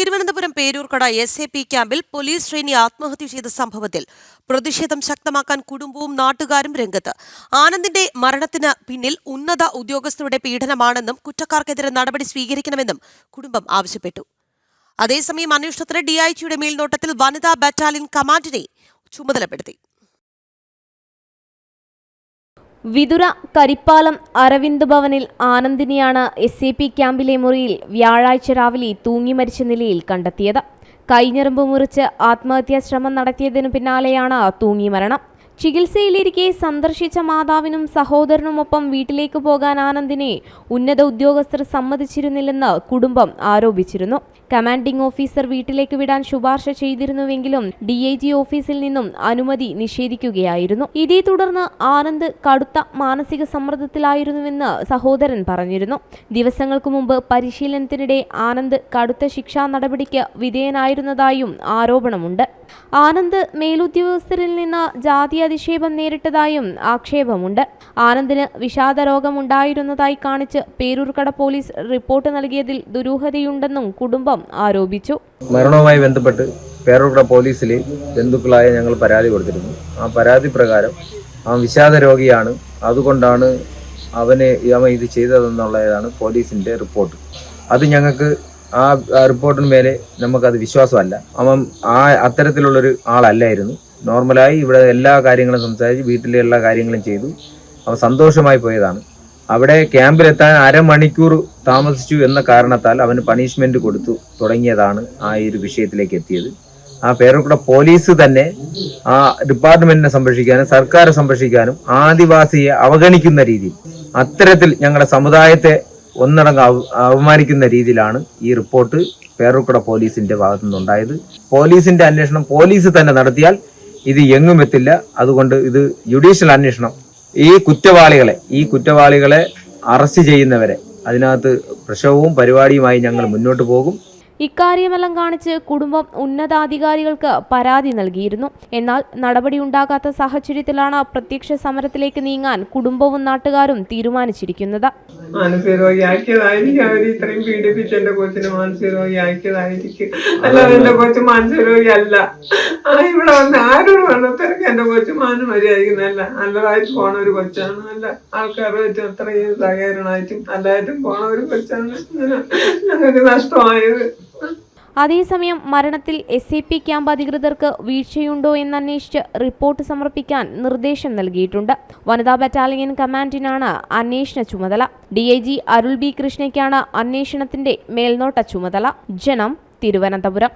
Thiruvananthapuram Peroorkada S A P ക്യാമ്പിൽ police ശ്രേണി ആത്മഹത്യ ചെയ്ത സംഭവത്തിൽ പ്രതിഷേധം ശക്തമാക്കാൻ കുടുംബവും നാട്ടുകാരും രംഗത്ത്. ആനന്ദിന്റെ മരണത്തിന് പിന്നിൽ ഉന്നത ഉദ്യോഗസ്ഥരുടെ പീഡനമാണെന്നും കുറ്റക്കാർക്കെതിരെ നടപടി സ്വീകരിക്കണമെന്നും കുടുംബം ആവശ്യപ്പെട്ടു. അതേസമയം അന്വേഷണത്തിന് ഡിഐജിയുടെ മേൽനോട്ടത്തിൽ വനിതാ ബറ്റാലിയൻ കമാൻഡിനെ ചുമതലപ്പെടുത്തി. വിതുര കരിപ്പാലം അരവിന്ദ് ഭവനിൽ ആനന്ദിനെയാണ് എസ് എ പി ക്യാമ്പിലെ മുറിയിൽ വ്യാഴാഴ്ച രാവിലെ തൂങ്ങി മരിച്ച നിലയിൽ കണ്ടെത്തിയത്. കൈഞ്ഞെറുമ്പ് മുറിച്ച് ആത്മഹത്യാ ശ്രമം നടത്തിയതിനു പിന്നാലെയാണ് തൂങ്ങി മരണം. ചികിത്സയിലിരിക്കെ സന്ദർശിച്ച മാതാവിനും സഹോദരനുമൊപ്പം വീട്ടിലേക്ക് പോകാൻ ആനന്ദിനെ ഉന്നത ഉദ്യോഗസ്ഥർ സമ്മതിച്ചിരുന്നില്ലെന്ന് കുടുംബം ആരോപിച്ചിരുന്നു. കമാൻഡിംഗ് ഓഫീസർ വീട്ടിലേക്ക് വിടാൻ ശുപാർശ ചെയ്തിരുന്നുവെങ്കിലും ഡി ഐ ജി ഓഫീസിൽ നിന്നും അനുമതി നിഷേധിക്കുകയായിരുന്നു. ഇതേ തുടർന്ന് ആനന്ദ് കടുത്ത മാനസിക സമ്മർദ്ദത്തിലായിരുന്നുവെന്ന് സഹോദരൻ പറഞ്ഞിരുന്നു. ദിവസങ്ങൾക്ക് മുമ്പ് പരിശീലനത്തിനിടെ ആനന്ദ് കടുത്ത ശിക്ഷാ നടപടിക്ക് വിധേയനായിരുന്നതായും ആരോപണമുണ്ട്. ആനന്ദ് മേലുദ്യോഗസ്ഥരിൽ നിന്ന് ജാതി അധിക്ഷേപം നേരിട്ടതായും ആക്ഷേപമുണ്ട്. ആനന്ദിന് വിഷാദ രോഗമുണ്ടായിരുന്നതായി കാണിച്ച് പേരൂർക്കട പോലീസ് റിപ്പോർട്ട് നൽകിയതിൽ ദുരൂഹതയുണ്ടെന്നും കുടുംബം ആരോപിച്ചു. മരണവുമായി ബന്ധപ്പെട്ട് പേരൂർക്കട പോലീസിൽ ബന്ധുക്കളായ ഞങ്ങൾ പരാതി കൊടുത്തിരുന്നു. ആ പരാതി പ്രകാരം ആ വിഷാദ രോഗിയാണ് അതുകൊണ്ടാണ് അവനെ അവൻ ഇത് ചെയ്തതെന്നുള്ളതാണ് പോലീസിന്റെ റിപ്പോർട്ട്. അത് ഞങ്ങൾക്ക് ആ ആ റിപ്പോർട്ടിന് മേലെ നമുക്കത് വിശ്വാസമല്ല. അവൻ ആ അത്തരത്തിലുള്ളൊരു ആളല്ലായിരുന്നു. നോർമലായി ഇവിടെ എല്ലാ കാര്യങ്ങളും സംസാരിച്ച് വീട്ടിലെ എല്ലാ കാര്യങ്ങളും ചെയ്തു. അവൻ സന്തോഷമായി പോയതാണ്. അവിടെ ക്യാമ്പിലെത്താൻ അരമണിക്കൂർ താമസിച്ചു എന്ന കാരണത്താൽ അവന് പണിഷ്മെന്റ് കൊടുത്തു തുടങ്ങിയതാണ് ആ ഒരു വിഷയത്തിലേക്ക് എത്തിയത്. ആ പേരൂർക്കട പോലീസ് തന്നെ ആ ഡിപ്പാർട്ട്മെന്റിനെ സംരക്ഷിക്കാനും സർക്കാരെ സംരക്ഷിക്കാനും ആദിവാസിയെ അവഗണിക്കുന്ന രീതിയിൽ അത്തരത്തിൽ ഞങ്ങളുടെ സമുദായത്തെ ഒന്നടങ്കം അപമാനിക്കുന്ന രീതിയിലാണ് ഈ റിപ്പോർട്ട് പേറുക്കട പോലീസിന്റെ ഭാഗത്തു നിന്നുണ്ടായത് പോലീസിന്റെ അന്വേഷണം പോലീസ് തന്നെ നടത്തിയാൽ ഇത് എങ്ങും എത്തില്ല. അതുകൊണ്ട് ഇത് ജുഡീഷ്യൽ അന്വേഷണം. ഈ കുറ്റവാളികളെ ഈ കുറ്റവാളികളെ അറസ്റ്റ് ചെയ്യുന്നവരെ അതിനകത്ത് പ്രശ്നവും പരിപാടിയുമായി ഞങ്ങൾ മുന്നോട്ട് പോകും. ഇക്കാര്യമെല്ലാം കാണിച്ച് കുടുംബം ഉന്നതാധികാരികൾക്ക് പരാതി നൽകിയിരുന്നു. എന്നാൽ നടപടിയുണ്ടാകാത്ത സാഹചര്യത്തിലാണ് പ്രത്യക്ഷ സമരത്തിലേക്ക് നീങ്ങാൻ കുടുംബവും നാട്ടുകാരും തീരുമാനിച്ചിരിക്കുന്നത്. മാനസിക രോഗിയാക്കിയതായിരിക്കും അവർ ഇത്രയും അല്ല. ഒരു അത്രയും സഹകരണമായിട്ടും നല്ലതായിട്ടും പോണ ഒരു കൊച്ചാണ്. ഞങ്ങൾക്ക് നഷ്ടമായത്. അതേസമയം മരണത്തിൽ എസ് എ പി ക്യാമ്പ് അധികൃതർക്ക് വീഴ്ചയുണ്ടോ എന്നന്വേഷിച്ച് റിപ്പോർട്ട് സമർപ്പിക്കാൻ നിർദ്ദേശം നൽകിയിട്ടുണ്ട്. വനിതാ ബറ്റാലിയൻ കമാൻഡിനാണ് അന്വേഷണ ചുമതല. D I G Arul B കൃഷ്ണയ്ക്കാണ് അന്വേഷണത്തിന്റെ മേൽനോട്ട ചുമതല. ജനം തിരുവനന്തപുരം.